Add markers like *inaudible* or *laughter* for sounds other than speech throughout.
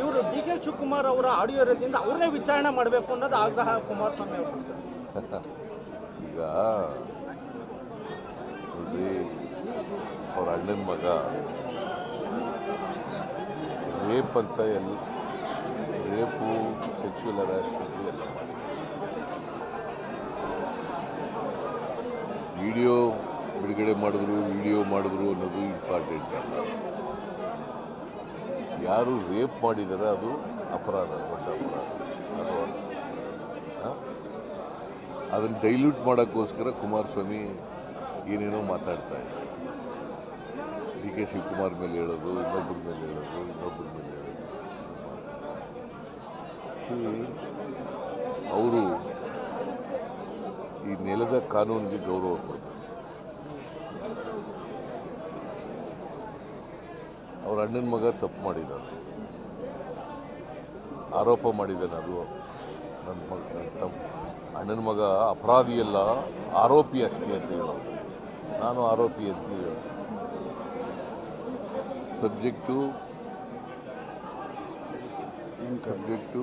ಇವರು D K Shivakumar ಅವರ audio ಇರೋದ್ರಿಂದ ಅವ್ರನ್ನೇ ವಿಚಾರಣೆ ಮಾಡಬೇಕು ಅನ್ನೋದು ಆಗ್ರಹ ಕುಮಾರಸ್ವಾಮಿ ಅವರು. *laughs* ಈಗ ಅವ್ರ ಅಣ್ಣನ ಮಗ ರೇಪ್ ಅಂತ ಎಲ್ಲ ರೇಪು ಸೆಕ್ಷುವಲ್ ಹರಾಸ್ಮೆಂಟ್ ಎಲ್ಲ ಮಾಡಿ ವಿಡಿಯೋ ಬಿಡುಗಡೆ ಮಾಡಿದ್ರು, ವಿಡಿಯೋ ಮಾಡಿದ್ರು ಅನ್ನೋದು ಇಂಪಾರ್ಟೆಂಟ್ ಅಲ್ಲ. ಯಾರು ರೇಪ್ ಮಾಡಿದರೆ ಅದು ಅಪರಾಧ, ದೊಡ್ಡ ಅಪರಾಧ. ಆ? ಅದನ್ನು ಡೈಲ್ಯೂಟ್ ಮಾಡೋಕ್ಕೋಸ್ಕರ ಕುಮಾರಸ್ವಾಮಿ ಏನೇನೋ ಮಾತಾಡ್ತಾ ಇದ್ದಾರೆ. ಡಿ ಕೆ ಶಿವಕುಮಾರ್ ಮೇಲೆ ಹೇಳೋದು ಇನ್ನೊಬ್ಬರ ಮೇಲೆ ಹೇಳೋದು ಇನ್ನೊಬ್ಬರ ಮೇಲೆ ಹೇಳೋದು. ಅವರು ಈ ನೆಲದ ಕಾನೂನಿಗೆ ಗೌರವ ಕೊಡಬೇಕು. ಅವ್ರ ಅಣ್ಣನ ಮಗ ತಪ್ಪು ಮಾಡಿದ್ದಾನೆ ಆರೋಪ ಮಾಡಿದ್ದಾನೆ ಅದು. ನನ್ನ ಮಗ ತಮ್ಮ ಅಣ್ಣನ ಮಗ ಅಪರಾಧಿಯಲ್ಲ ಆರೋಪಿ ಅಷ್ಟೇ ಅಂತ ಹೇಳೋದು ನಾನು ಆರೋಪಿ ಅಂತ ಹೇಳೋದು subject subject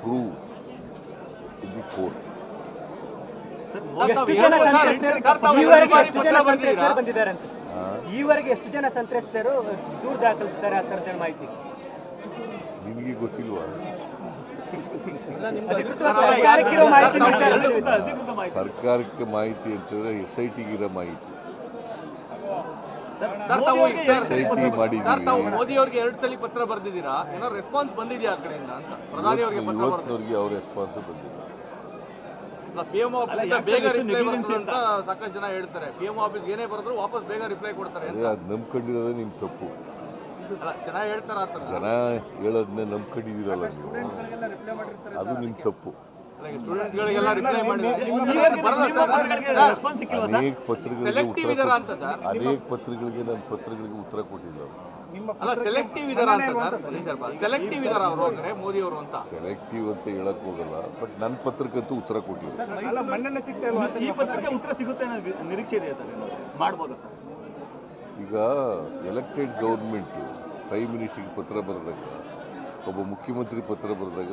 prove in the court ಬಂದಿದ್ದಾರೆ? ಈವರೆಗೆ ಎಷ್ಟು ಜನ ಸಂತ್ರಸ್ತರು ದೂರು ದಾಖಲಿಸ್ತಾರೆ ಆ ಥರದ ಮಾಹಿತಿ? ನಿಮಗೆ ಗೊತ್ತಿಲ್ವಾ. ಸರ್ಕಾರಕ್ಕೆ ಮಾಹಿತಿ ಅಂತಂದ್ರೆ ಎಸ್ ಐ ಟಿಗಿರೋ ಮಾಹಿತಿ. ಸರ್ ತಾವು ಎಸ್ ಐ ಟಿ ಸರ್ ತಾವು ಮಾಡಿದ್ದೀವಿ ಮೋದಿ ಅವರಿಗೆ ಎರಡು ಸಲ ಪತ್ರ ಬರ್ದಿದೀರಾ ಏನೋ ರೆಸ್ಪಾನ್ಸ್ ಬಂದಿದೆಯಾ ಆ ಕಡೆಯಿಂದ ಅಂತ? ಪ್ರಧಾನಿ ಅವರಿಗೆ ಬರ್ದಿದ್ದೀರಾ? ಅವ್ರ ರೆಸ್ಪಾನ್ಸ್ ಬಂದಿಲ್ಲ ಪಿ ಎಂ ಆಫೀಸ್ ಬೇಗ ರಿಪ್ಲೈ ಅಂತ ಸಾಕಷ್ಟು ಜನ ಹೇಳ್ತಾರೆ. ಪಿ ಎಂ ಆಫೀಸ್ ಏನೇ ಬರೆದ್ರು ವಾಪಸ್ ಬೇಗ ರಿಪ್ಲೈ ಕೊಡ್ತಾರೆ ಅಂತ. ಅದೇ ನಂಬ್ಕೊಂಡಿರೋದೇ ನಿಮ್ಮ ತಪ್ಪು. ಜನ ಹೇಳ್ತಾರ ಜನ ಹೇಳೋದನ್ನ ನಂಬ್ಕೊಂಡಿದ್ದೀರಲ್ಲ ನೀವು. ಅದು ನಿಮ್ಮ ತಪ್ಪು. ಅನೇಕ ಪತ್ರಿಕೆಗಳಿಗೆ ಸೆಲೆಕ್ಟಿವ್ ಉತ್ತರ ಅಂತ ಸರ್. ಅನೇಕ ಪತ್ರಗಳಿಗೆ ನನ್ನ ಪತ್ರಗಳಿಗೆ ಉತ್ತರ ಕೊಟ್ಟಿಲ್ಲ ಸೆಲೆಕ್ಟಿವ್ ಇದಾರ ಅಂತ ಸರ್. ಸೆಲೆಕ್ಟಿವ್ ಇದಾರ ಅವರು ಅಂದ್ರೆ ಮೋದಿ ಅವರು ಅಂತ. ಸೆಲೆಕ್ಟಿವ್ ಅಂತ ಹೇಳಕ್ ಹೋಗಲ್ಲ ಬಟ್ ನನ್ನ ಪತ್ರಕ್ಕಂತೂ ಉತ್ತರ ಕೊಟ್ಟಿಲ್ಲ ಅಲ್ಲ ಮನ್ನಣೆ ಸಿಗ್ತಾ ಇಲ್ವಾ ಈ ಪತ್ರಕ್ಕೆ ಉತ್ತರ ಸಿಗುತ್ತೆ ಅನ್ನೋ ನಿರೀಕ್ಷೆ ಇದೆ ಸರ್ ಮಾಡ್ಬೋದಾ ಸರ್? ಈಗ ಎಲೆಕ್ಟೆಡ್ ಗೌರ್ಮೆಂಟು ಪ್ರೈಮ್ ಮಿನಿಸ್ಟರ್ಗೆ ಪತ್ರ ಬರೆದಾಗ ಒಬ್ಬ ಮುಖ್ಯಮಂತ್ರಿ ಪತ್ರ ಬರೆದಾಗ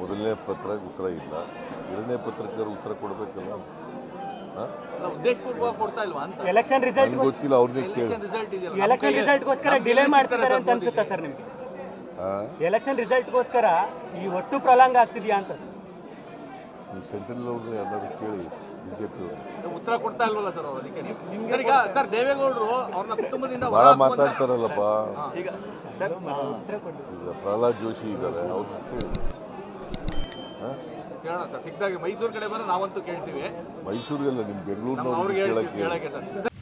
ಮೊದಲನೇ ಪತ್ರ ಉತ್ತರ ಇಲ್ಲ. ಎರಡನೇ ಪತ್ರಕ್ಕೆ ಉತ್ತರ ಕೊಡಬೇಕಲ್ಲ? ರಿಸಲ್ಟ್ ಗೊತ್ತಿಲ್ಲ ಅವ್ರನ್ನೇ ಕೇಳಿ. ಎಲೆಕ್ಷನ್ ರಿಸಲ್ಟ್ಗೋಸ್ಕರ ಡಿಲೇ ಮಾಡ್ತಿದ್ದಾರೆ ಅಂತ ಅನ್ಸುತ್ತಾ ಸರ್ ನಿಮಗೆ? ಎಲೆಕ್ಷನ್ ರಿಸಲ್ಟ್ಗೋಸ್ಕರ ಈ ಒಟ್ಟು ಪ್ರಲಾಂಗ ಆಗ್ತಿದೆಯಾ ಅಂತ ಸರ್? ನೀವು ಸೆಂಟ್ರಲ್ ಅವ್ರನ್ನ ಎಲ್ಲರೂ ಕೇಳಿ ಬಿಜೆಪಿ ಅವರು ಉತ್ತರ ಕೊಡ್ತಾ ಇಲ್ವಲ್ಲ ಸರ್ ಅವರು ಅದಕ್ಕೆ? ಸರ್ ಈಗ ಸರ್ ದೇವೇಗೌಡರು ಅವ್ರನ್ನ ಕುಟುಂಬದಿಂದ ಬಹಳ ಮಾತಾಡ್ತಾರಲ್ಲಪ್ಪ. ಈಗ ಪ್ರಹ್ಲಾದ್ ಜೋಶಿ ಇದ್ದಾರೆ ಅವ್ರನ್ನ ಕೇಳಿ. ಕೇಳೋಣ ಸರ್. ಸಿಕ್ಕಿದಾಗ ಮೈಸೂರು ಕಡೆ ಬಂದ್ರೆ ನಾವಂತೂ ಕೇಳ್ತೀವಿ. ಮೈಸೂರಿಗೆಲ್ಲ ನಿಮ್ಮ ಬೆಂಗಳೂರಿನವ್ರಿಗೆ ಕೇಳಕ್ಕೆ